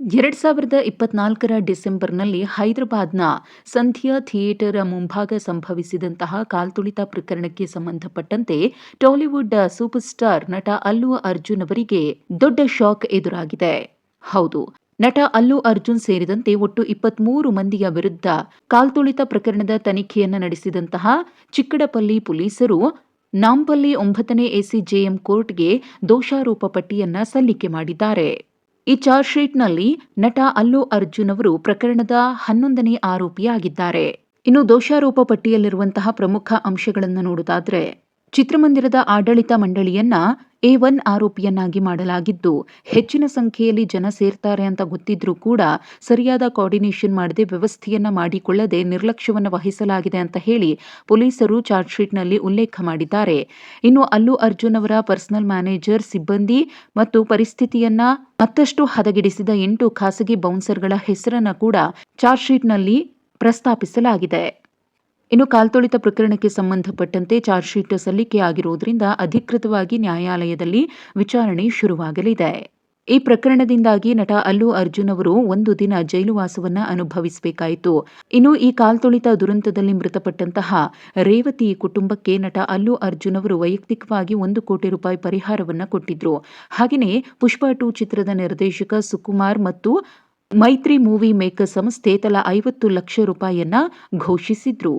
ಎರಡ್ ಸಾವಿರದ ಇಪ್ಪತ್ನಾಲ್ಕರ ಡಿಸೆಂಬರ್ನಲ್ಲಿ ಹೈದರಾಬಾದ್ನ ಸಂಧ್ಯಾ ಥಿಯೇಟರ್ ಮುಂಭಾಗ ಸಂಭವಿಸಿದಂತಹ ಕಾಲ್ತುಳಿತ ಪ್ರಕರಣಕ್ಕೆ ಸಂಬಂಧಪಟ್ಟಂತೆ ಟಾಲಿವುಡ್ ಸೂಪರ್ ಸ್ಟಾರ್ ನಟ ಅಲ್ಲು ಅರ್ಜುನ್ ಅವರಿಗೆ ದೊಡ್ಡ ಶಾಕ್ ಎದುರಾಗಿದೆ. ಹೌದು, ನಟ ಅಲ್ಲು ಅರ್ಜುನ್ ಸೇರಿದಂತೆ ಒಟ್ಟು ಇಪ್ಪತ್ಮೂರು ಮಂದಿಯ ವಿರುದ್ಧ ಕಾಲ್ತುಳಿತ ಪ್ರಕರಣದ ತನಿಖೆಯನ್ನು ನಡೆಸಿದಂತಹ ಚಿಕ್ಕಡಪಲ್ಲಿ ಪೊಲೀಸರು ನಾಂಪಲ್ಲಿ ಒಂಬತ್ತನೇ ಎಸಿಜೆಎಂ ಕೋರ್ಟ್ಗೆ ದೋಷಾರೋಪ ಪಟ್ಟಿಯನ್ನ ಸಲ್ಲಿಕೆ ಮಾಡಿದ್ದಾರೆ. ಈ ಚಾರ್ಜ್ ಶೀಟ್ನಲ್ಲಿ ನಟ ಅಲ್ಲು ಅರ್ಜುನ್ ಅವರು ಪ್ರಕರಣದ ಹನ್ನೊಂದನೇ ಆರೋಪಿಯಾಗಿದ್ದಾರೆ. ಇನ್ನು ದೋಷಾರೋಪ ಪಟ್ಟಿಯಲ್ಲಿರುವಂತಹ ಪ್ರಮುಖ ಅಂಶಗಳನ್ನು ನೋಡುವುದಾದ್ರೆ ಚಿತ್ರಮಂದಿರದ ಆಡಳಿತ ಮಂಡಳಿಯನ್ನ ಎ ಒನ್ ಆರೋಪಿಯನ್ನಾಗಿ ಮಾಡಲಾಗಿದ್ದು, ಹೆಚ್ಚಿನ ಸಂಖ್ಯೆಯಲ್ಲಿ ಜನ ಸೇರ್ತಾರೆ ಅಂತ ಗೊತ್ತಿದ್ರೂ ಕೂಡ ಸರಿಯಾದ ಕೋಆರ್ಡಿನೇಷನ್ ಮಾಡದೆ ವ್ಯವಸ್ಥೆಯನ್ನ ಮಾಡಿಕೊಳ್ಳದೆ ನಿರ್ಲಕ್ಷ್ಯವನ್ನು ವಹಿಸಲಾಗಿದೆ ಅಂತ ಹೇಳಿ ಪೊಲೀಸರು ಚಾರ್ಜ್ ಶೀಟ್ನಲ್ಲಿ ಉಲ್ಲೇಖ ಮಾಡಿದ್ದಾರೆ. ಇನ್ನು ಅಲ್ಲು ಅರ್ಜುನ್ ಅವರ ಪರ್ಸನಲ್ ಮ್ಯಾನೇಜರ್, ಸಿಬ್ಬಂದಿ ಮತ್ತು ಪರಿಸ್ಥಿತಿಯನ್ನ ಮತ್ತಷ್ಟು ಹದಗೆಡಿಸಿದ ಎಂಟು ಖಾಸಗಿ ಬೌನ್ಸರ್ಗಳ ಹೆಸರನ್ನ ಕೂಡ ಚಾರ್ಜ್ ಶೀಟ್ನಲ್ಲಿ ಪ್ರಸ್ತಾಪಿಸಲಾಗಿದೆ. ಇನ್ನು ಕಾಲ್ತೊಳಿತ ಪ್ರಕರಣಕ್ಕೆ ಸಂಬಂಧಪಟ್ಟಂತೆ ಚಾರ್ಜ್ ಶೀಟ್ ಸಲ್ಲಿಕೆಯಾಗಿರುವುದರಿಂದ ಅಧಿಕೃತವಾಗಿ ನ್ಯಾಯಾಲಯದಲ್ಲಿ ವಿಚಾರಣೆ ಶುರುವಾಗಲಿದೆ. ಈ ಪ್ರಕರಣದಿಂದಾಗಿ ನಟ ಅಲ್ಲು ಅರ್ಜುನ್ ಅವರು ಒಂದು ದಿನ ಜೈಲುವಾಸವನ್ನ ಅನುಭವಿಸಬೇಕಾಯಿತು. ಇನ್ನು ಈ ಕಾಲ್ತೊಳಿತ ದುರಂತದಲ್ಲಿ ಮೃತಪಟ್ಟಂತಹ ರೇವತಿ ಕುಟುಂಬಕ್ಕೆ ನಟ ಅಲ್ಲು ಅರ್ಜುನ್ ಅವರು ವೈಯಕ್ತಿಕವಾಗಿ ಒಂದು ಕೋಟಿ ರೂಪಾಯಿ ಪರಿಹಾರವನ್ನ ಕೊಟ್ಟಿದ್ರು. ಹಾಗೆಯೇ ಪುಷ್ಪ ಟು ಚಿತ್ರದ ನಿರ್ದೇಶಕ ಸುಕುಮಾರ್ ಮತ್ತು ಮೈತ್ರಿ ಮೂವಿ ಮೇಕರ್ ಸಂಸ್ಥೆ ತಲಾ ಐವತ್ತು ಲಕ್ಷ ರೂಪಾಯಿಯನ್ನ ಘೋಷಿಸಿದ್ರು.